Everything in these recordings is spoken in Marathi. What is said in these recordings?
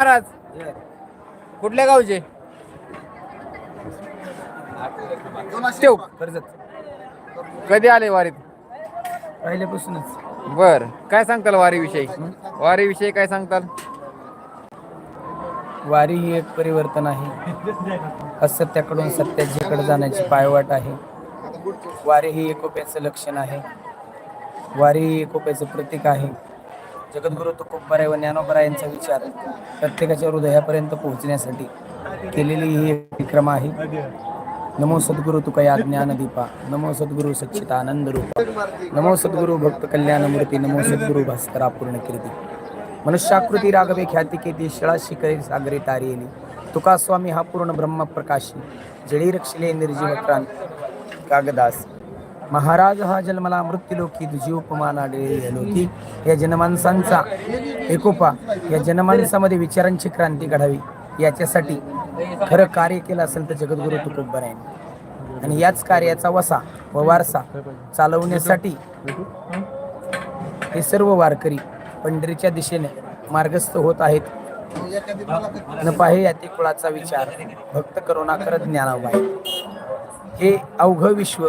महाराज. कुठल्या गावचे? ठेव. कधी आले वारीत? पहिल्यापासूनच. बर. काय सांगताल वारीविषयी? वारीविषयी काय सांगताल? वारी ही एक परिवर्तन आहे. असत्याकडून सत्याच्याकडे जाण्याची पायवाट आहे. वारी ही एकोप्याचं लक्षण आहे. वारी ही एकोप्याचं प्रतीक आहे. जगद्गुरु तुकोबराय व ज्ञानोबराय यांचा विचार प्रत्येकाच्या हृदयापर्यंत पोहोचण्यासाठी केलेली ही एक विक्रम आहे. नमो सद्गुरु तुकया ज्ञानदीपा नमो सद्गुरु सच्चिदानंद रूपा नमो सद्गुरु भक्त कल्याण मूर्ती नमो सद्गुरु भास्करा पूर्ण कीर्ती मनुष्याकृती रागवे ख्याती केती शिळा शिखरे सागरे तारियली तुका स्वामी हा पूर्ण ब्रह्म प्रकाशी जडी निर्जीव क्रांत कागदास. महाराज हा जन्मला मृत्यूलोकी तुझी उपमान आढळली या जनमानसांचा एकोपा या जनमानसामध्ये विचारांची क्रांती घडावी याच्यासाठी खरं कार्य केलं असेल तर जगद्गुरु आहे आणि याच कार्याचा वसा व वारसा चालवण्यासाठी हे सर्व वारकरी पंढरीच्या दिशेने मार्गस्थ होत आहेत न पाहे याती कुळाचा विचार भक्त करुणा करत ज्ञानाबाई हे अवघ विश्व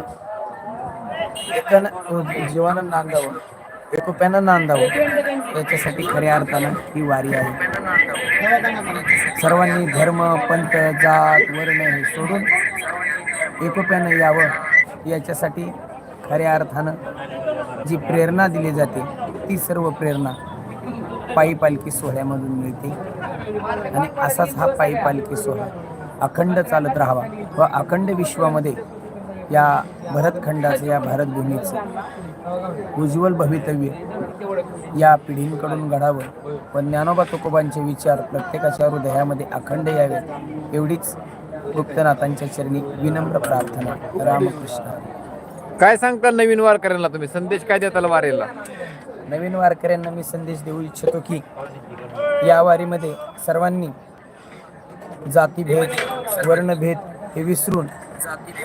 एकान जीवानं नांदावं. एकोप्यानं नांदावं. याच्यासाठी खऱ्या अर्थानं ही वारी आहे. सर्वांनी धर्म पंथ जात वर्ण हे सोडून एकोप्यानं यावं. याच्यासाठी खऱ्या अर्थानं जी प्रेरणा दिली जाते ती सर्व प्रेरणा पायी पालखी सोहळ्यामधून मिळते. आणि असाच हा पायी पालखी सोहळा अखंड चालत राहावा व अखंड विश्वामध्ये या भरतखंडाचं या भारतभूमीचं उज्ज्वल भवितव्य या पिढींकडून घडावं. व ज्ञानोबा तुकोबांचे विचार प्रत्येकाच्या हृदयामध्ये अखंड यावे एवढीच गुप्तनाथांच्या चरणी विनम्र प्रार्थना. रामकृष्ण. काय सांगताल नवीन वारकऱ्यांना तुम्ही? संदेश काय देताल वारीला? नवीन वारकऱ्यांना मी संदेश देऊ इच्छितो की या वारीमध्ये सर्वांनी जातीभेद वर्णभेद हे विसरून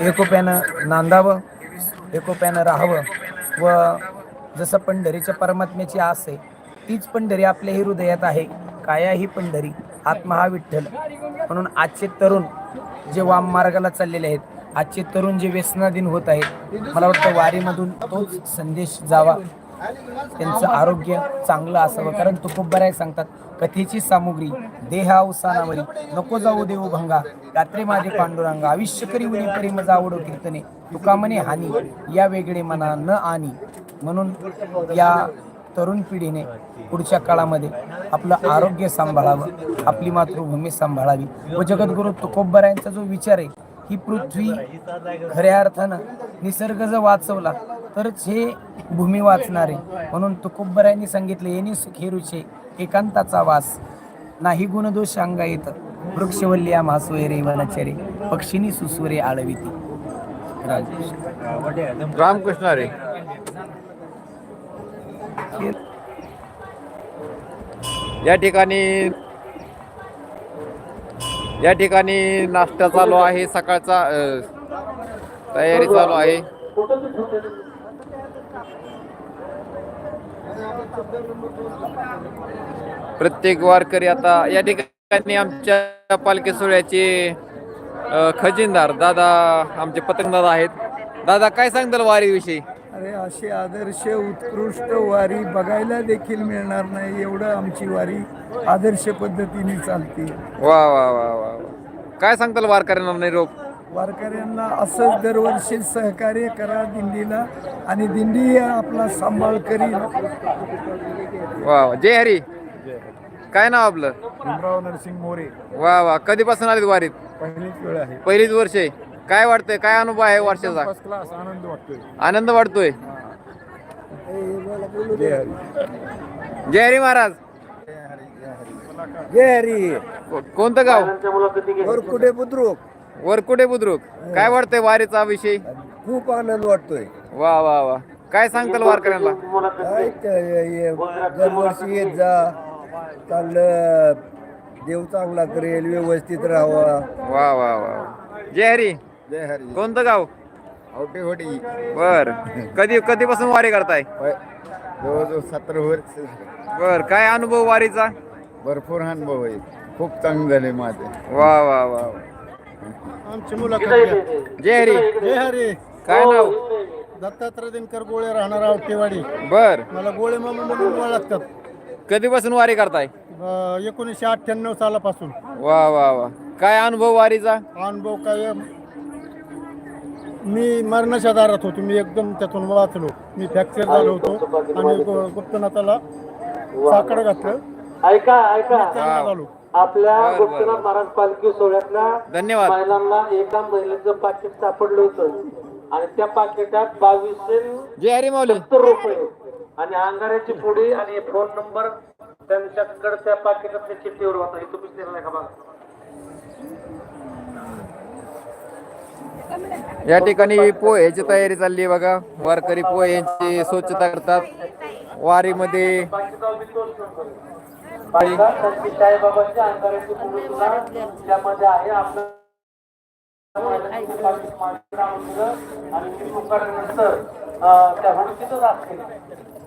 एकोप्यानं नांदावं एकोप्यानं राहावं व जसं पंढरीच्या परमात्म्याची आस आहे तीच पंढरी आपल्याही हृदयात आहे. काया ही पंढरी? आत्मा हा विठ्ठल म्हणून आजचे तरुण जे वाम मार्गाला चाललेले आहेत आजचे तरुण जे व्यसनाधीन होत आहेत मला वाटतं वारीमधून तोच संदेश जावा. त्यांचं आरोग्य चांगलं असावं. कारण तुकोबराय सांगतात कथेची सामुग्री देहा उसानावरी नको जाऊ देऊ भंगा रात्री माझे पांडुरंगा आयुष्य करी उरी परी मजा आवडो कीर्तने तुका म्हणे हानी या वेगळे मना न आनी. म्हणून या तरुण पिढीने पुढच्या काळामध्ये आपलं आरोग्य सांभाळावं आपली मातृभूमी सांभाळावी. व जगद्गुरु तुकोबरायांचा जो विचार आहे ही पृथ्वी खऱ्या अर्थानं निसर्ग जर वाचवला. तरच हे भूमी वाचणारे. म्हणून तुकोबरायांनी सांगितले येणे सुखेरुचे एकांताचा वास. नाही गुणदोष अंगा येत. वृक्षवल्ल्या मासोयरे वनचरे. पक्षिणी सुसुरे आळविती. रामकृष्ण रे या ठिकाणी या ठिकाणी नाश्ता चालू आहे सकाळचा तयारी चालू आहे. प्रत्येक वारकरी आता या ठिकाणी आमच्या पालखी सोहळ्याचे खजिनदार दादा आमचे पतंगदादा आहेत. दादा काय सांगताल वारीविषयी? अरे अशी आदर्श उत्कृष्ट वारी बघायला देखील मिळणार नाही एवढं आमची वारी आदर्श पद्धतीने चालते. वा वा वा वा वा. काय सांगताल वारकऱ्यांना निरोप? वारकऱ्यांना असंच दरवर्षी सहकार्य करा दिंडीला आणि दिंडी आपला सांभाळ करील. वा वा जय हरी. काय नाव आपलं? भीमराव नरसिंग मोरे. वा वा कधीपासून आलीत वारीत? पहिलीच वेळ आहे. पहिलीच वर्ष. आहे काय वाटतंय? काय अनुभव आहे वर्षाचा? फर्स्ट क्लास आनंद वाटतोय. आनंद वाटतोय. जय हरी. जय हरी महाराज. जय हरी को- कोणतं गाव? कुठे बुद्रुक? वरकुटे बुद्रुक? काय वाटतंय वारीचा विषय? खूप आनंद वाटतोय. वा वा वा. काय सांगताल वारकऱ्यांना? काय ते- दरवर्षी येत जा. चांगलं देव चांगला करेल व्यवस्थित राहावा. वा वा वा. जय हरी. जय हरी. कोणतं गाव? आवटे होटी. बर. कधी कधीपासून वारी करताय? जवळजवळ सतरा वर्ष बर. काय अनुभव वारीचा? भरपूर अनुभव आहे. खूप चांगले झाले माझे. वा वा वा. आमची मुलाखत घ्या. जय हरी. जय हरी. काय नाव? दत्तात्रय दिनकर गोळे राहणार आवटेवाडी. बर. मला गोळे मामा म्हणून ओळखतात. कधीपासून वारी करताय? अं, एकोणीसशे अठ्ठ्याण्णव सालापासून. वा वा वा. काय अनुभव वारीचा? अनुभव काय? मी मरणाच्या दारात होतो. मी एकदम त्यातून वाचलो. मी फ्रॅक्चर झालो होतो. आणि गु- गुप्तनाथाला साकडं घातलं. ऐका ऐका. चांगला झालो आपल्या गोपीनाथ. महाराज पालखी सोहळ्यातल्या धन्यवाद. महिलांना एका महिलेचं पाकिट सापडलं होतं. आणि त्या पाकिटात बावीसशे सत्तर रुपये. आणि अंगाऱ्याची पुडी आणि फोन नंबर त्यांच्याकडे त्या पाकिटातल्या चिठ्ठीवर होता. हे तुम्हीच दिला का बघा? या ठिकाणी पोह्याची तयारी चालली आहे बघा. वारकरी पोह्यांची स्वच्छता करतात. वारीमध्ये बायका त्यांची साईबाबांची अंगाऱ्याची पुडी सुद्धा त्यामध्ये आहे आपलं आणि मी पुकारल्यानंतर त्या हुडकीतच असते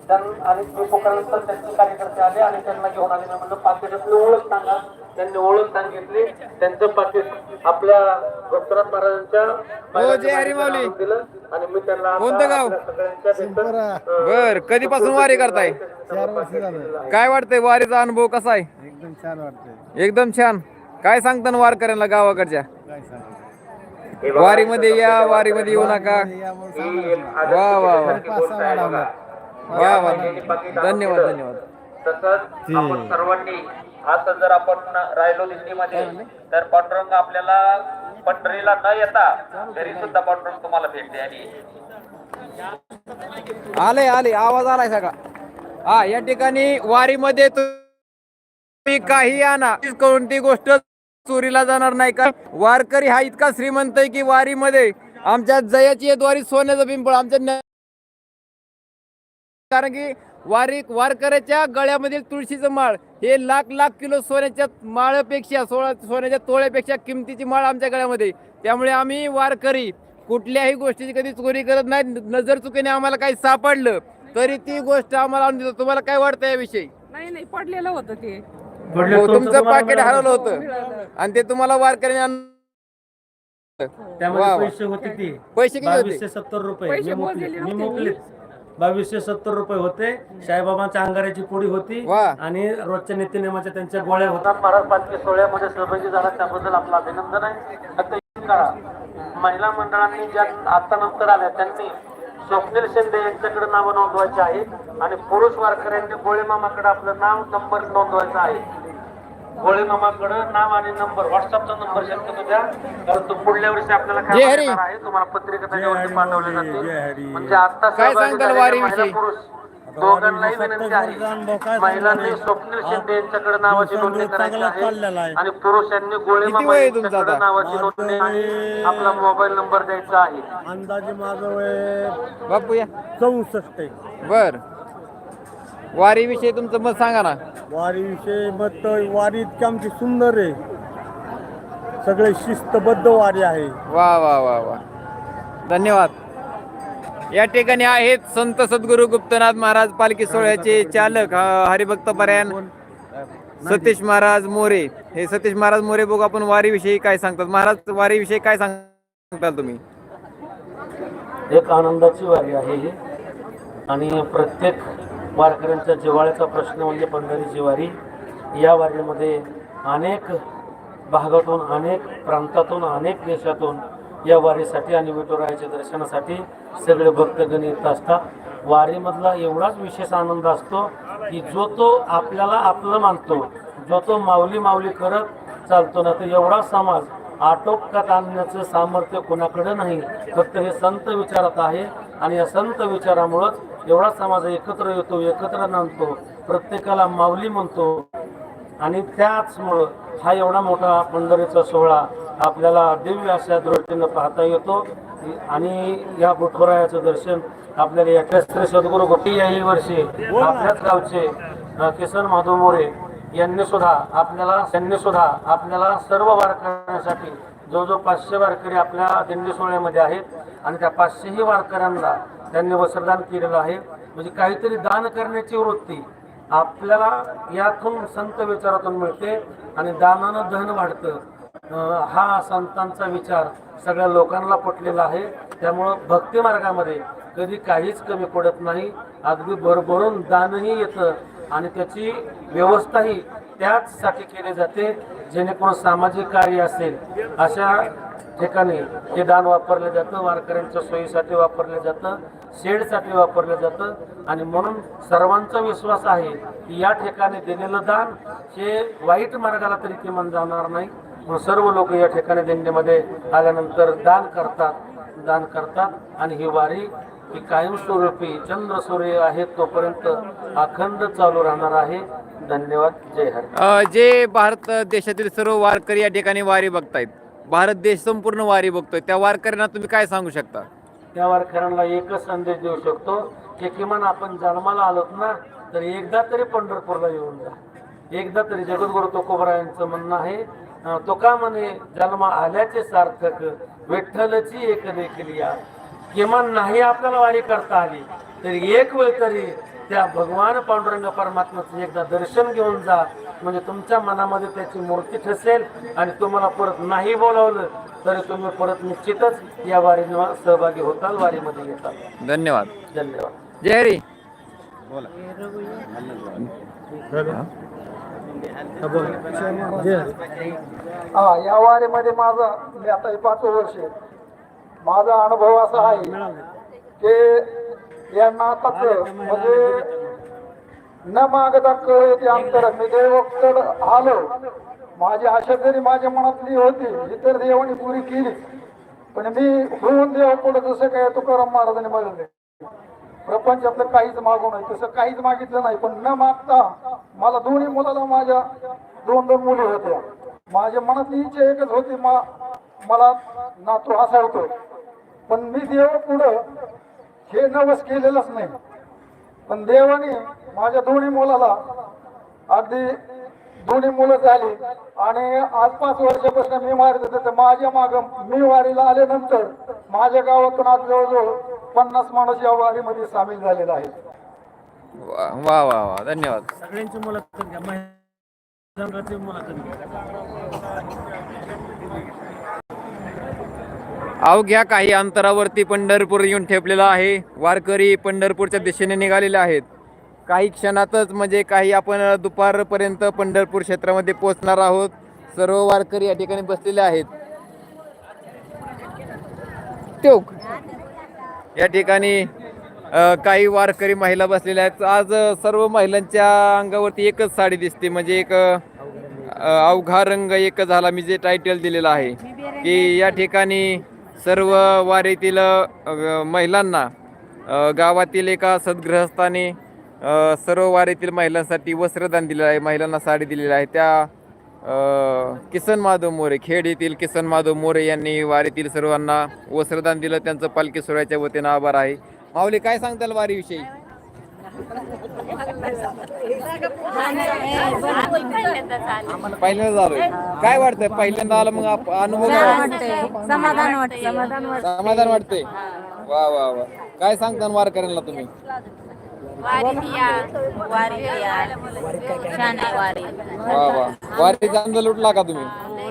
त्यां- आणि पुकारल्यानंतर त्यांचे कार्यकर्ते आले आणि त्यांना घेऊन आले. म्हणलं पाकिटातली ओळख सांगा. त्यांनी ओळख सांगितली. त्यांचं पाकिट आपल्या गोपनाथ महाराजांच्या हो, दिलं. आणि मी त्यांना कोणतं गाव? बर. कधीपासून वारी करताय? चार वर्ष झालं. काय वाटतंय वारीचा अनुभव कसा आहे? एकदम छान वाटतंय. एकदम छान. काय सांगता ना वारकऱ्यांना गावाकडच्या? वारीमध्ये या वारीमध्ये येऊ नका. वा वा वा. वा वा. धन्यवाद धन्यवाद. तसंच आपण सर्वांनी आता जर आपण राहिलो दिल्लीमध्ये तर पांडुरंग आपल्याला पंढरीला न येता तरी सुद्धा पांडुरंग तुम्हाला भेट द्यायला आले आले. आवाज आलाय सगळा. हा या ठिकाणी वारीमध्ये तुम्ही काही आणा. कोणती गोष्ट चोरीला जाणार नाही का? वारकरी हा इतका श्रीमंत आहे की वारीमध्ये आमच्या जयाची द्वारी सोन्याचं पिंपळ आमच्या कारण की वारी वारकऱ्याच्या गळ्यामधील तुळशीचं माळ. हे लाख लाख किलो सोन्याच्या माळपेक्षा सोळा सोन्याच्या तोळ्यापेक्षा किमतीची माळ आमच्या गळ्यामध्ये. त्यामुळे आम्ही वारकरी कुठल्याही गोष्टीची कधी चोरी करत नाही नजर चुकीने आम्हाला काही सापडलं तरी ती गोष्ट आम्हाला आणून देतो. तुम्हाला काय वाटतं याविषयी? नाही नाही पडलेलं होतं ते. हो, तुमचं पाकिट हरवलं होतं. आणि ते तुम्हाला वारकऱ्याने आणून- त्यामध्ये वा वा. पैसे होते ते. पैसे किती होते? सत्तर रुपये. पैसे मी मोकले बावीसशे सत्तर रुपये होते. साईबाबांच्या अंगाराची पोळी होती. आणि रोजच्या नित्यनेमाच्या त्यांच्या गोळ्या होत्या. गोपनाथ महाराज पालखी सोहळ्यामध्ये सहभागी झाला. त्याबद्दल आपलं अभिनंदन आहे. महिला मंडळांनी ज्या आता नंतर आल्या त्यांनी स्वप्नील शिंदे यांच्याकडे नावं नोंदवायची आहे आणि पुरुष वारकऱ्यांनी गोळे मामाकडे आपलं नाव नंबर नोंदवायचा आहे. गोळे मामाकडे नाव आणि नंबर व्हॉट्सअपचा नंबर शक्यतो द्या. कारण तो पुढल्या वर्षी आपल्याला जय काय हरी. करणार आहे तुम्हाला पत्रिका त्याच्यावरती पाठवली जय जाते हरी. म्हणजे आता काय सहभागी सांगताल झालेल्या वारीविषयी? महिला पुरुष दोघांनाही विनंती आहे. महिलांनी स्वप्नील शिंदे यांच्याकडे नावाची नोंदणी करायची आहे आणि पुरुषांनी गोळे किती मामा वय आहे तुमचं यांच्याकडे? नावाची नोंदणी आणि आपला मोबाईल नंबर द्यायचा आहे. अंदाजे माझं वय बापू या चौसष्ट आहे. बर. वारीविषयी तुमचं मत सांगा ना. वारीविषयी मत वारी इतकी आमची सुंदर आहे. सगळे शिस्तबद्ध वारी आहे. वा वा वा वा. धन्यवाद. या ठिकाणी आहेत संत सद्गुरु गुप्तनाथ महाराज पालखी सोहळ्याचे चालक हरिभक्त परायण सतीश महाराज मोरे. हे सतीश महाराज मोरे बघू आपण वारीविषयी काय सांगतात. महाराज वारीविषयी काय सांगताल तुम्ही? एक आनंदाची वारी आहे ही. आणि प्रत्येक वारकऱ्यांच्या जिव्हाळ्याचा प्रश्न म्हणजे पंढरी वारी या वारीमध्ये अनेक भागातून अनेक प्रांतातून अनेक देशातून या वारीसाठी आणि विठुरायाच्या दर्शनासाठी सगळे भक्तगण येत असतात. वारीमधला एवढाच विशेष आनंद असतो की जो तो आपल्याला आपलं मानतो जो तो माऊली माऊली करत चालतो. ना तर एवढा समाज आटोपकात आणण्याचं सामर्थ्य कोणाकडे नाही. फक्त हे संत विचारात आहे आणि या संत विचारामुळंच एवढा समाज एकत्र येतो एकत्र नांदतो प्रत्येकाला माऊली म्हणतो. आणि त्याचमुळं हा एवढा मोठा पंढरीचा सोहळा आपल्याला दिव्य अशा दृष्टीनं पाहता येतो. आणि या बुटवरायाचं दर्शन आपल्याला या श्री सद्गुरू गोपी याही वर्षी आपल्याच गावचे किसन माधव मोरे यांनी सुद्धा आपल्याला त्यांनी सुद्धा आपल्याला सर्व वारकऱ्यांसाठी जवळजवळ पाचशे वारकरी आपल्या दिंडी सोहळ्यामध्ये आहेत. आणि त्या पाचशेही वारकऱ्यांना त्यांनी वस्त्रदान केलेलं आहे. म्हणजे काहीतरी दान करण्याची वृत्ती आपल्याला यातून संत विचारातून मिळते आणि दानानं धन वाढतं. हा संतांचा विचार सगळ्या लोकांना पटलेला आहे. त्यामुळं भक्ती मार्गामध्ये कधी काहीच कमी पडत नाही. अगदी भरभरून दानही येतं आणि त्याची व्यवस्थाही त्याचसाठी केली जाते. जेणेकरून सामाजिक कार्य असेल अशा ठिकाणी हे दान वापरलं जातं. वारकऱ्यांच्या सोयीसाठी वापरलं जातं. शेडसाठी वापरलं जातं. आणि म्हणून सर्वांचा विश्वास आहे की या ठिकाणी दिलेलं दान हे वाईट मार्गाला तरी किमान जाणार नाही. म्हणून सर्व लोक या ठिकाणी दिंडीमध्ये आल्यानंतर दान करतात दान करतात. आणि ही वारी ही कायमस्वरूपी चंद्र सूर्य आहे तोपर्यंत अखंड चालू राहणार आहे. धन्यवाद. जय हर. जे भारत देशातील सर्व वारकरी या ठिकाणी वारी बघतायत भारत देश संपूर्ण वारी बघतोय. त्या वारकऱ्यांना तुम्ही काय सांगू शकता? त्या वारकऱ्यांना एकच संदेश देऊ शकतो की किमान आपण जन्माला आलोत ना तर एकदा तरी पंढरपूरला येऊन जा. एकदा तरी जगद्गुरु तुकोबरायांचं म्हणणं आहे अं, तो का म्हणे जन्म आल्याचे सार्थक विठ्ठलची एक देखील या किमान नाही आपल्याला वारी करता आली तरी एक वेळ तरी त्या भगवान पांडुरंग परमात्म्याचं एकदा दर्शन घेऊन जा. म्हणजे तुमच्या मनामध्ये त्याची मूर्ती ठसेल आणि तुम्हाला परत नाही बोलावलं तरी तुम्ही परत निश्चितच या वारीला सहभागी होताल वारीमध्ये येताल. धन्यवाद. धन्यवाद. जय हरी. हा? या वारीमध्ये माझा मी आता हे पाच वर्ष आहे. माझा अनुभव असा आहे की या नाताच म्हणजे न मागता कळे अंतर मी देवाकडे आलो. माझी आशा जरी माझ्या मनातली होती इतर देवानी पुरी केली. पण मी होऊन देवापुढे जसं काय तुकाराम महाराजांनी म्हणले प्रपंचातलं काहीच मागू नये तसं काहीच मागितलं नाही. पण न मागता मला दोन्ही मुलाला माझ्या दोन दोन मुली होत्या. माझ्या मनातली इच्छा एकच होती मा मला नातू हसावतो पण मी देव पुढं हे नवस केलेलंच नाही. पण देवाने माझ्या दोन्ही मुलाला अगदी दोन्ही मुलं झाली आणि आज पाच वर्षापासून मी मारित होते तर माझ्या माग मी वारीला आल्यानंतर माझ्या गावातून आज जवळजवळ पन्नास माणूस या वारीमध्ये सामील झालेला आहे वा वा वा वा. धन्यवाद. सगळ्यांची मुलाखत घ्या. महिलांची मुलाखत घ्या. अवघ्या काही अंतरावरती पंढरपूर येऊन ठेपलेलं आहे. वारकरी पंढरपूरच्या दिशेने निघालेले आहेत. काही क्षणातच म्हणजे काही आपण दुपारपर्यंत पंढरपूर क्षेत्रामध्ये पोहोचणार आहोत. सर्व वारकरी या ठिकाणी बसलेले आहेत. टोक या ठिकाणी काही वारकरी महिला बसलेल्या आहेत. आज सर्व महिलांच्या अंगावरती एकच साडी दिसते. म्हणजे एक अवघा रंग एक झाला. मी जे टायटल दिलेलं आहे की या ठिकाणी सर्व वारीतील महिलांना गावातील एका सद्गृहस्थाने सर्व वारीतील महिलांसाठी वस्त्रदान दिलेलं आहे. महिलांना साडी दिलेली आहे. त्या किसन माधव मोरे खेड येथील किसन माधव मोरे यांनी वारीतील सर्वांना वस्त्रदान दिलं. त्यांचं पालखी सोहळ्याच्या वतीनं आभार आहे. माऊली काय सांगताल वारीविषयी? पहिल्यांदा आलोय. काय वाटतंय? पहिल्यांदा आलं मग आप- अनुभव काय? समाधान वाटत समाधान वाटत समाधान वा वा वा. काय सांगता वारकऱ्यांना तुम्ही? वा वा. वारीचा आनंद लुटला का तुम्ही?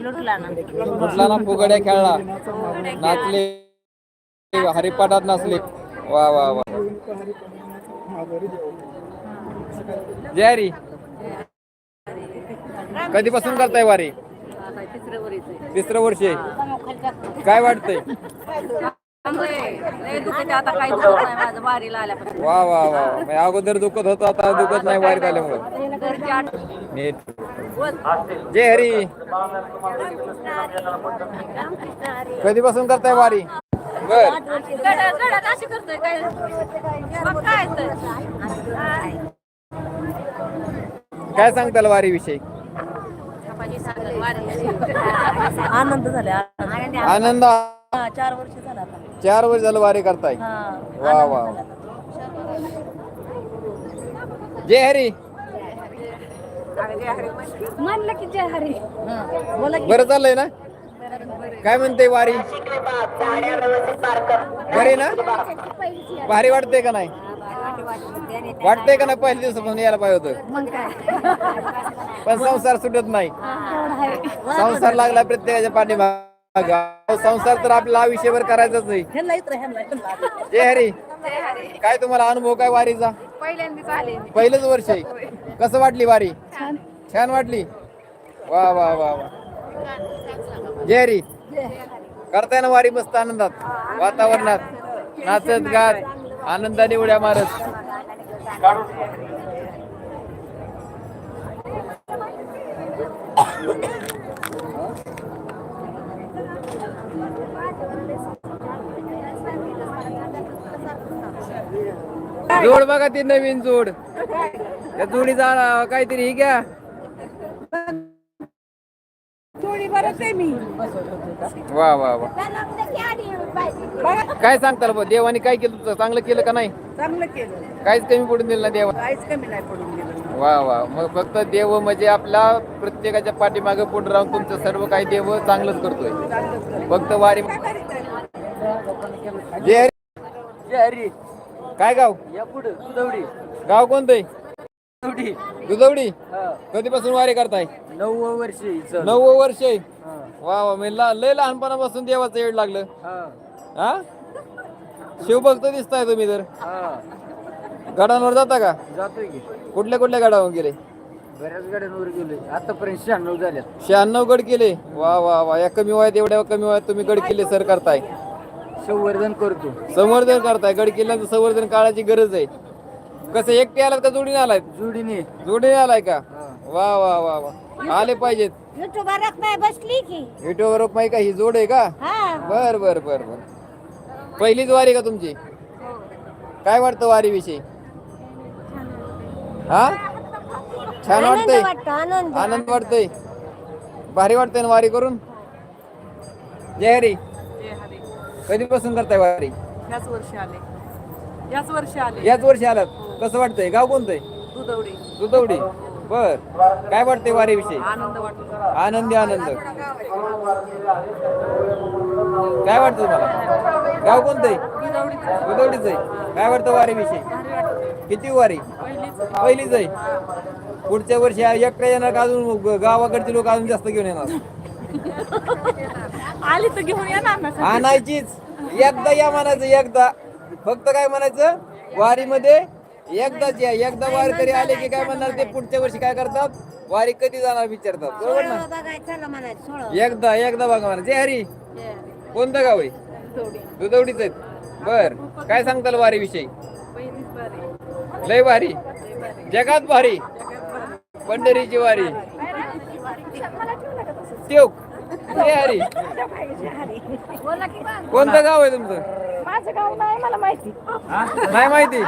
लुटला ना फुगड्या खेळला. नाचले. हरिपाठात नाचले. वा वा वा. जय हरी कधीपासून करताय वारी? तिसरं वर्ष. आहे काय वाटतंय? वा वा वा. म्हणजे अगोदर दुखत होत आता दुखत नाही वारीत आल्यामुळे. नीट. जय हरी. कधीपासून करताय वारी? बर. गडा गडा अशी करतोय काय? मग काय तर. काय सांगताल वारी. विषयी आनंद झाला आनंद. चार वर्ष झाला आता. चार वर्ष झालं वारी करताय? वा वा वा. जय हरी. म्हणलं की जय हरी बोला बरं चाललंय ना? काय म्हणते वारी? बरे ना? भारी वाटते का नाही? वाटतंय का नाही पहिल्या दिवसापासून यायला पाहिजे होतं? पण संसार सुटत नाही. संसार लागला प्रत्येकाच्या पाठीमाग. संसार तर आपल्याला आयुष्यभर करायचाच नाही जय हरी. काय तुम्हाला अनुभव काय वारीचा? पहिल्यांदाच आले मी. पहिलंच वर्ष आहे. कसं वाटली वारी? छान वाटली? वा वा वा वा. जय हरी करताय ना वारी मस्त आनंदात. वातावरणात. नाचत गात. आनंदाने उड्या मारत. जोड बघा ती नवीन जोड. त्या जोडीचा अं, काहीतरी ही घ्या. आहे मी. वा वा वा. काय सांगताल बुवा? देवाने काय केलं तुझं? चांगलं केलं का नाही? चांगलं केलं. काहीच कमी पडून दिलं ना देवा? काहीच कमी नाही पडून गेलं वा वा. मग फक्त देव म्हणजे आपला प्रत्येकाच्या पाठीमागे पुढे राहून तुमचं सर्व काही देव चांगलंच करतोय. फक्त वारी जय हरी. जय हरी. काय गाव? या पुढे गाव कोणतंय? दुधवडी दुधवडी कधीपासून वारी करताय? नऊ वर्ष नऊ वर्ष आहे? वा वा मी ला- लय लहानपणापासून देवाचं येड लागलं. हा. शिवभक्त दिसताय तुम्ही तर. गडांवर जाता का? जातोय की. कुठल्या कुठल्या गडावर गेले? बऱ्याच गाड्यांवर गेलोय. आतापर्यंत शहाण्णव झाल्या शहाण्णव गड केले? वा वा वा. या कमी वयात एवढ्या कमी वयात तुम्ही गड किल्ले सर करताय. संवर्धन करतो. संवर्धन करताय. गड किल्ल्यांचं संवर्धन काळाची गरज आहे. कसं एकटे आलात का जोडीने आलाय? जोडीने. जोडीने आलाय का? वा वा वा वा. आले पाहिजेत. युट्यूबरात नाही बसली की. युट्यूबवर माहिती का? ही जोड आहे का? हा. बर बर बर बर. पहिलीच वारी का तुमची? काय वाटतं वारी विषयी हा? छान वाटतंय? आनंद आनंद वाटतोय? भारी वाटतंय ना वारी करून? जय हरी. कधीपासून करताय वारी? याच वर्षी आले. याच वर्षी आले. याच वर्षी आलात? कसं वाटतंय? गाव कोणतंय? दुधवडी. दुधवडी. बर. काय वाटतंय वारी विषयी आनंद वाटतो. आनंदी आनंद. काय वाटतं तुम्हाला? गाव कोणतं आहे उदवडीच आहे. काय वाटतं वारी विषयी किती वारी? पहिलीच आहे. पुढच्या वर्षी एकट्या येणार का अजून? ग- गावाकडचे लोक अजून जास्त घेऊन येणार. आली तर घेऊन येणार ना आणायचीच. एकदा या म्हणायचं एकदा. फक्त काय म्हणायचं? वारीमध्ये एकदाच या एकदा वारकरी आले की काय म्हणणार ते पुढच्या वर्षी काय करतात? वारी कधी जाणार विचारतात. बरोबर ना? बघायचं म्हणायचं सोळा एकदा एकदा बघा म्हणा जय हरी. कोणतं गाव आहे? दुधवडीच. आहेत बर. काय सांगताल वारी विषयी लय भारी. जगात भारी. पंढरीची वारी. जय हरी. कोणतं गाव आहे तुमचं? माझं गाव नाही मला माहिती. नाही माहिती?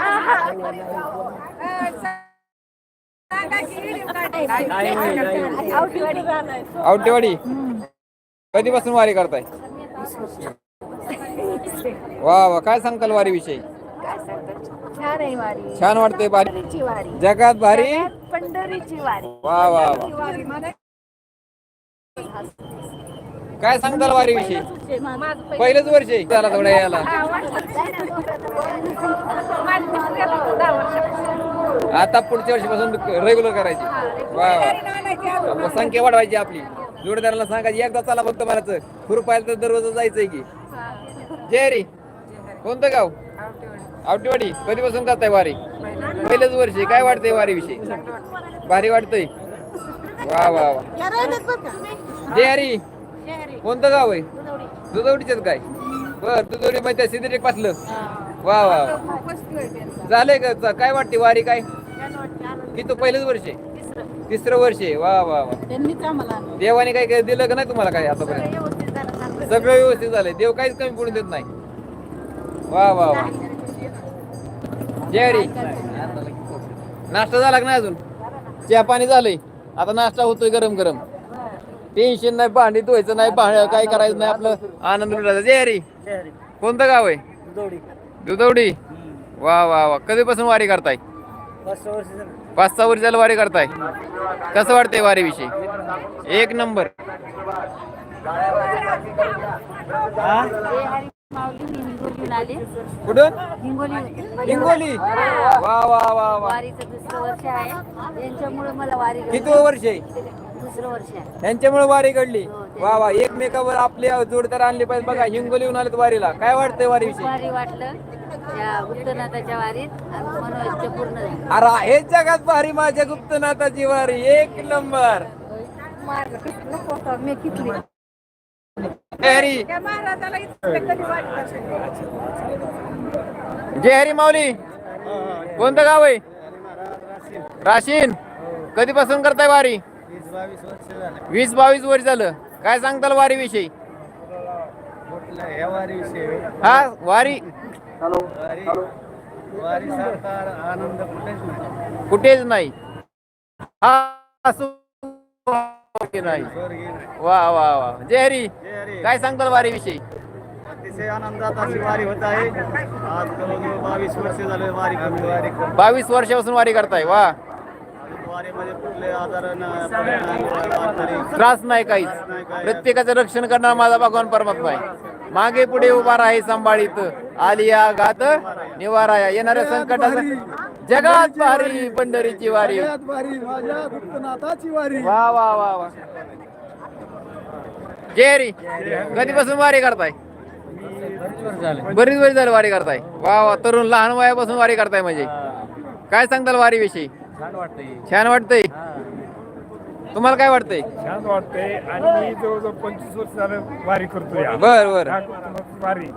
आवटीवाडी जाणार आवटेवाडी कधीपासून वारी करताय? वा वा. काय सांगताल वारी विषयी काय सांगतात छान आहे वारी. छान वाटते भारी पंढरीची वारी. जगात भारी? जगात पंढरीची वारी. वा वा वा. काय सांगताल वारी विषयी? पहिलंच वर्ष आहे. त्याला थोडं यायला. आता पुढच्या वर्षीपासून रेग्युलर करायची. वा वा. मग संख्या वाढवायची आपली. जोडदाराला सांगायची एकदा चला फक्त म्हणायचं खुरपायला तर दररोज जायचंय की. जय रे कोणतं गाव? आवटीवाडी. कधीपासून करताय वारी? पहिलंच वर्ष आहे. काय वाटतंय वारी विषयी? भारी वाटतंय. वा वा वा. या जय हरी. कोणतं गाव आहे? दुधवडीच काय? बर दुधवडी माहिती सिद्धेक पासलं वा वा आहे. झालंय का? काय वाटते वारी काय? छान वाटतं, आनंद. की तो पहिलंच वर्ष आहे? तिसरं. वर्ष आहे. वा वा वा. देवाने काय काय दिलं का नाही तुम्हाला काय आतापर्यंत. सगळं व्यवस्थित झालंय. देव काहीच कमी पडून देत नाही. वा वा वा. जय हरी. नाश्ता झाला का नाही अजून? चहा पाणी झालंय. आता नाश्ता होतोय गरम गरम टेन्शन नाही भांडी धुवायचं नाही भांड काय करायचं नाही आपलं आनंद लुटायचा जय हरी कोणतं गाव आहे? दुधवडी. वा वा वा. कधीपासून वारी करताय? पाच सहा वर्ष झालं. वारी करताय. कसं वाटतंय वारी विषयी एक नंबर. हिंगोलीहून आले कुठून हिंगोली? हिंगोली वा वा वा वा. वारीचं दुसरं वर्ष आहे. यांच्यामुळे मला वारी. किती वर्ष आहे? दुसरं वर्ष आहे. यांच्यामुळे वारी घडली. वा वा एकमेकावर आपले जोडदार आणले पाहिजे बघा हिंगोलीहून आलेत वारीला. काय वाटतंय वारीविषयी? वारी वाटलं. त्या गुप्तनाथाच्या वारीत आणि मनोइच्छा पूर्ण झाली. अरे हे जगात भारी माझ्या गुप्तनाथाची वारी. एक नंबर. जय हरी माऊली. कोणतं गाव आहे? राशीन. कधीपासून करताय वारी? वीस बावीस वर्ष झालं. काय सांगताल वारी विषयी हा वारी. कुठेच नाही. हा नाही. वा वा वा. जय हरी. काय सांगताल वारी विषयी अतिशय आनंदात अशी वारी होत आहे. आज जवळजवळ बावीस वर्ष झाले वारी करतो वारी करतो. बावीस वर्षापासून वारी करताय. वा. वारीमध्ये कुठले त्रास नाही काहीच. प्रत्येकाचं रक्षण करणारा माझा भगवान परमात्मा आहे. मागे पुढे उभा राही सांभाळीत आलिया गात निवारा येणाऱ्या संकटाचा जगात भारी पंढरीची वारी. वा वा वा वा. जय हरी. कधीपासून वारी करताय? बरीच वेळ झाली वारी करताय. वा वा तरुण लहान वयापासून वारी करताय म्हणजे. काय सांगताल वारी विषयी छान वाटतंय? तुम्हाला काय वाटतंय? छान वाटतंय. आणि मी जवळजवळ पंचवीस वर्ष झालं वारी करतो या बर. बर वारी.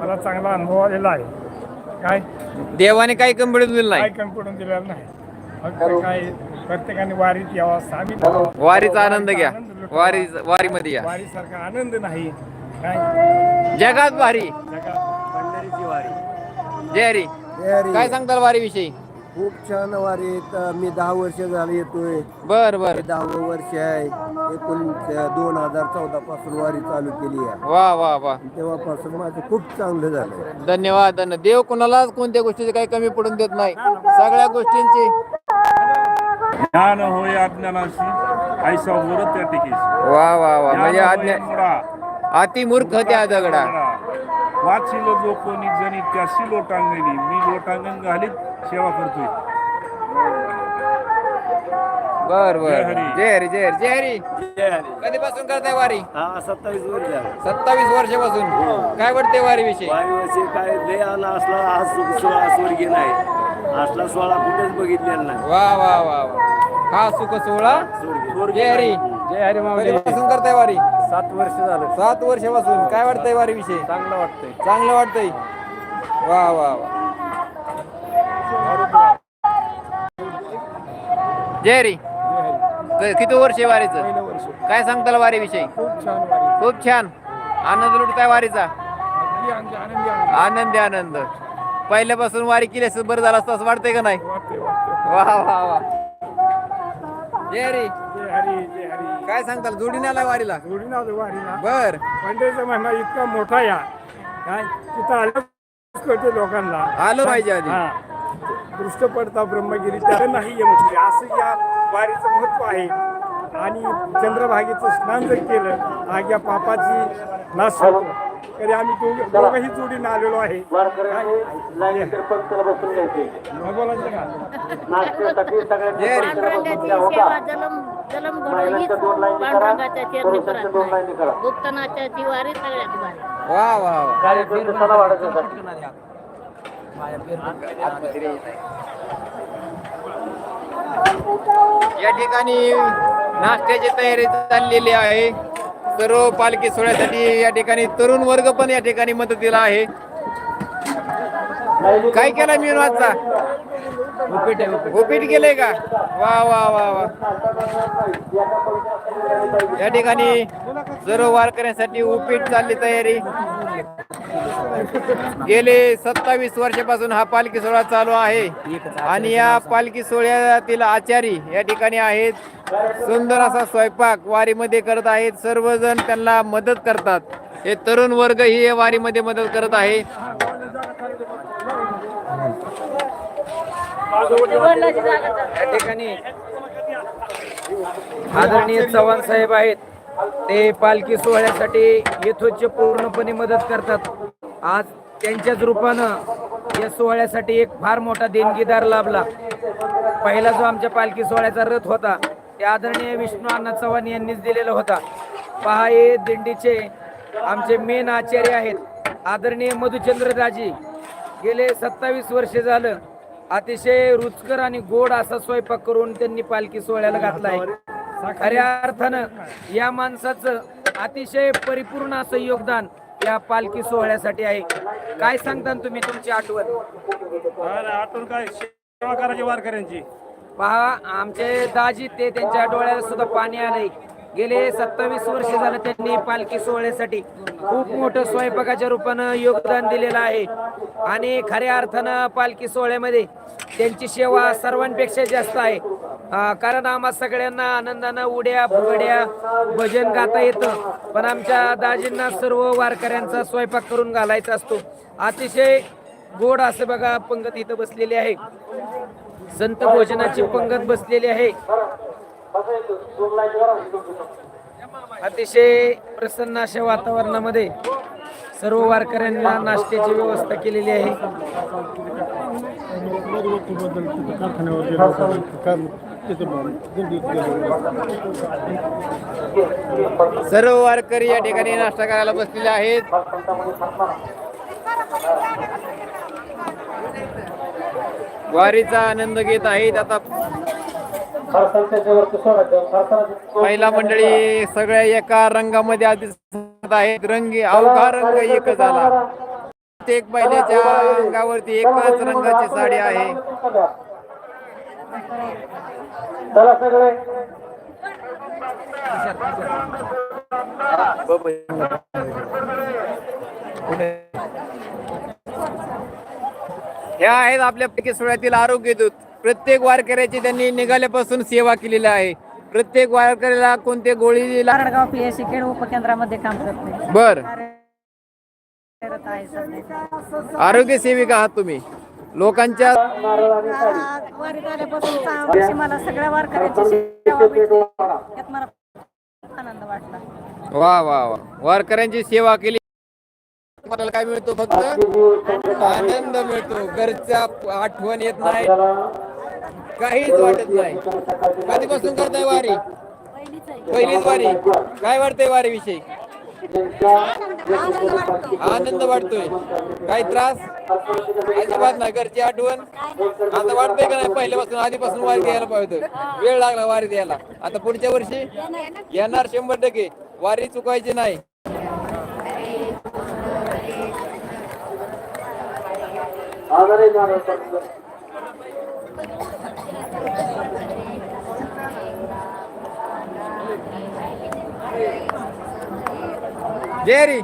मला चांगला अनुभव आलेला आहे. काय? देवाने काही कंपनी दिलं काय नाही कमी पडून दिलेलं नाही. फक्त काय प्रत्येकाने वारीत यावं सामील वारीचा आनंद घ्या. वारी वारीमध्ये या. वारीसारखा आनंद नाही. काय? जगात भारी जगात पंढरीची वारी. जय हरी. काय सांगताल वारी विषयी खूप छान वारीत मी दहा वर्ष झाले येतोय. बर बर. हे दहावं वर्ष आहे. एकूण दोन हजार चौदा पासून वारी चालू केली आहे. वा वा वा. तेव्हापासून माझं खूप चांगलं झालं. धन्यवाद धन्यवाद. देव कुणालाच कोणत्या गोष्टीची काही कमी पडून देत नाही. सगळ्या गोष्टींची. ज्ञान होय अज्ञानाशी ऐसा वर त्या टिकीस. वा वा वा. म्हणजे आज्ञा होय मुळा, अति मूर्ख त्या दगडा. वाचिल जो कोणी जणी त्याशी लोटांगणी मी लोटांगण घालीत. सेवा करतोय. बर बर. जय हरी. जय हरी जय हरी जय हरी. कधीपासून करताय वारी? हा सत्तावीस वर्ष झालं सत्तावीस वर्षापासून. काय वाटते वारी विषयी काय लय आला असला आज सोळा स्वर्गी नाही? असला सोळा कुठेच बघितलेला नाही. वा वा वा वा. हा सुख सोहळा जय हरी. जय हरी कधीपासून करताय वारी? सात वर्ष झालं. सात वर्षापासून. काय वाटतंय वारी विषयी चांगलं वाटतंय. चांगलं वाटतंय. वा वा वा. जय क- किती वर्ष आहे वारीचं? काय सांगताल वारी विषयी खूप छान वारी. खूप छान. आनंद लुटताय वारीचा? अगदी आनंदी आनंदी आनंद. आनंदी आनंद. पहिल्यापासून वारी केली असं बरं झालं असतं असं वाटतंय का नाही? वाटते वाटते वा वा वा. जय हरी. जय हरी जय हरी. काय सांगताल? जोडीने आलाय वारीला? जोडीनं आलो वारीला. बर. पंढरीचा महिना इतका मोठा या. काय तिथं आलं कळते लोकांना. आलो पाहिजे आधी. हा. दृष्ट पडता ब्रह्मगिरी त्याला नाही ये म्हणजे असं या वारीचं महत्त्व आहे. आणि चंद्रभागेचं स्नान जर केलं आग या पापाची नाश होतो तरी आम्ही दोघ- दोघंही जोडीनं आलेलो आहे. मग बोलायचं का? जय हरी पांडुरंगाची सेवा जलम जलम घडो हीच पांडुरंगाच्या चरणी प्रार्थना आहे. गुप्तनाथाची वारी सगळ्यात भारी वा वा वा. या ठिकाणी नाश्त्याची तयारी चाललेली आहे. सर्व पालखी सोहळ्यासाठी या ठिकाणी तरुण वर्ग पण या ठिकाणी मदतीला आहे. काय केला मी आजचा? उपीट केलंय का? वा वा वा वा. या ठिकाणी सर्व वारकऱ्यांसाठी उपीट चालली तयारी. गेले सत्तावीस वर्षापासून हा पालखी सोहळा चालू आहे. आणि या पालखी सोहळ्यातील आचारी या ठिकाणी आहेत. सुंदर असा स्वयंपाक वारीमध्ये करत आहेत. सर्वजण त्यांना मदत करतात. हे तरुण वर्ग ही या वारीमध्ये मदत करत आहे. या ठिकाणी आदरणीय चव्हाण साहेब आहेत. ते पालखी सोहळ्यासाठी येथोच पूर्णपणे मदत करतात. आज त्यांच्याच रूपानं या सोहळ्यासाठी एक फार मोठा देणगीदार लाभला. पहिला जो आमच्या पालखी सोहळ्याचा रथ होता ते आदरणीय विष्णू अण्णा चव्हाण यांनीच दिलेला होता. पहा हे दिंडीचे आमचे मेन आचार्य आहेत. आदरणीय मधुचंद्रदाजी गेले सत्तावीस वर्षे झालं. अतिशय रुचकर आणि गोड असा स्वयंपाक करून त्यांनी पालखी सोहळ्याला घातला आहे खऱ्या अर्थानं या माणसाचं अतिशय परिपूर्ण असं योगदान या पालखी सोहळ्यासाठी आहे. काय सांगता तुम्ही तुमची आठवण? आतून काय? सेवा करायची वारकऱ्यांची. पहा आमचे दाजी ते त्यांच्या डोळ्याला सुद्धा पाणी आलंय. गेले सत्तावीस वर्ष झालं त्यांनी पालखी सोहळ्यासाठी खूप मोठं स्वयंपाकाच्या रूपानं योगदान दिलेलं आहे. आणि खऱ्या अर्थानं पालखी सोहळ्यामध्ये त्यांची सेवा सर्वांपेक्षा जास्त आहे. कारण आम्हा सगळ्यांना आनंदानं उड्या फुगड्या भजन गाता येतं. पण आमच्या दाजींना सर्व वारकऱ्यांचा स्वयंपाक करून घालायचा असतो. अतिशय गोड असं बघा पंगत इथं बसलेली आहे. संत भोजनाची पंगत बसलेली आहे. अतिशय प्रसन्न अशा वातावरणामध्ये सर्व वारकऱ्यांना नाश्त्याची व्यवस्था केलेली आहे. सर्व वारकरी या ठिकाणी नाश्ता करायला बसलेले आहेत. वारीचा आनंद घेत आहेत. आता महिला मंडळी सगळ्या एका रंगामध्ये आधी आहेत. रंगी अवघा रंग एक झाला. प्रत्येक महिलेच्या अंगावरती एकच रंगाची साडी आहे. ह्या आहेत आपल्या पैकी सोहळ्यातील आरोग्य दूत. प्रत्येक वारकऱ्याची त्यांनी निघाल्यापासून सेवा केलेली आहे. प्रत्येक वारकऱ्याला कोणते गोळी दिला कारडगाव पीएससी खेड उपकेंद्रामध्ये काम करते. बर. करत आहे सध्या आरोग्य सेविका आहात तुम्ही. लोकांच्या वारीत आल्यापासून सहा वर्षी मला सगळ्या वारकऱ्यांची सेवा भेटली यात मला खूप आनंद वाटला वा वा वा. वारकऱ्यांची सेवा केली. तुम्हाला काय मिळतो फक्त? आनंद मिळतो. घरच्या आठवण येत नाही. काहीच वाटत नाही. कधीपासून करताय वारी? पहिलीच वारी. काय वाटतंय वारी विषयी आनंद वाटतोय. काही त्रास? अजिबात नाही. घरची आठवण? आता वाटतंय का नाही पहिल्यापासून आधीपासून वारी द्यायला पाहिजे वेळ लागला वारी द्यायला. आता पुढच्या वर्षी? येणार शंभर टक्के. वारी चुकायची नाही. जय हरी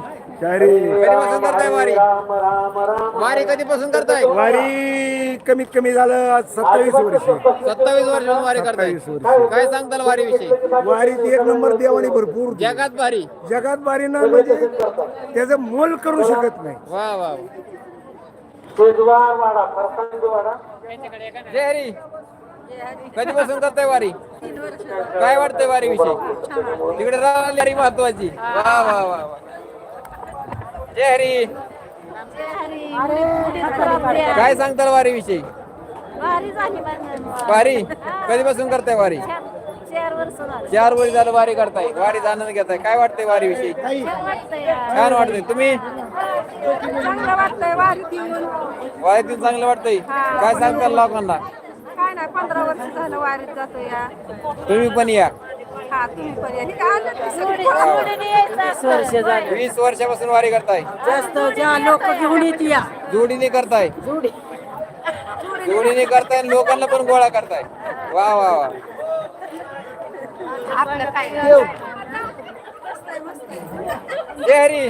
कधीपासून करताय वारी? वारी कधीपासून करताय? वारी कमीत कमी झालं आज सत्तावीस वर्ष. सत्तावीस वर्ष वारी करताय. काय सांगताल वारी विषयी वारीत एक नंबर देवाने भरपूर. दिलं. जगात भारी जगात वारीनं म्हणजे त्याचं मोल करू शकत नाही. वा वा वा. जय हरी कधीपासून करताय वारी? काय वाटतंय वारी विषयी तिकडे राहिली हरी महत्वाची. वा वा वा जय हरी. काय सांगताल वारी विषयी वारी? कधीपासून करताय वारी? चार वर्ष झालं चार वर्ष झालं वारी करताय. वारीचा आनंद घेताय. काय वाटतंय वारी विषयी छान वाटतंय. तुम्ही? येऊन वारीतून चांगलं वाटतंय. काय सांगताल लोकांना? नाही पंधरा वर्ष झालं वारीत जातो या. तुम्ही पण या. हा तुम्ही पण या. हे काय आलं ते सगळे वीस वर्षापासून वारी करताय. जास्त ज्या लोक घेऊन येते या. जोडीने करताय. जोडीने करताय आणि लोकांना पण गोळा करताय. वा वा वा. आपलं काय? जय हरी.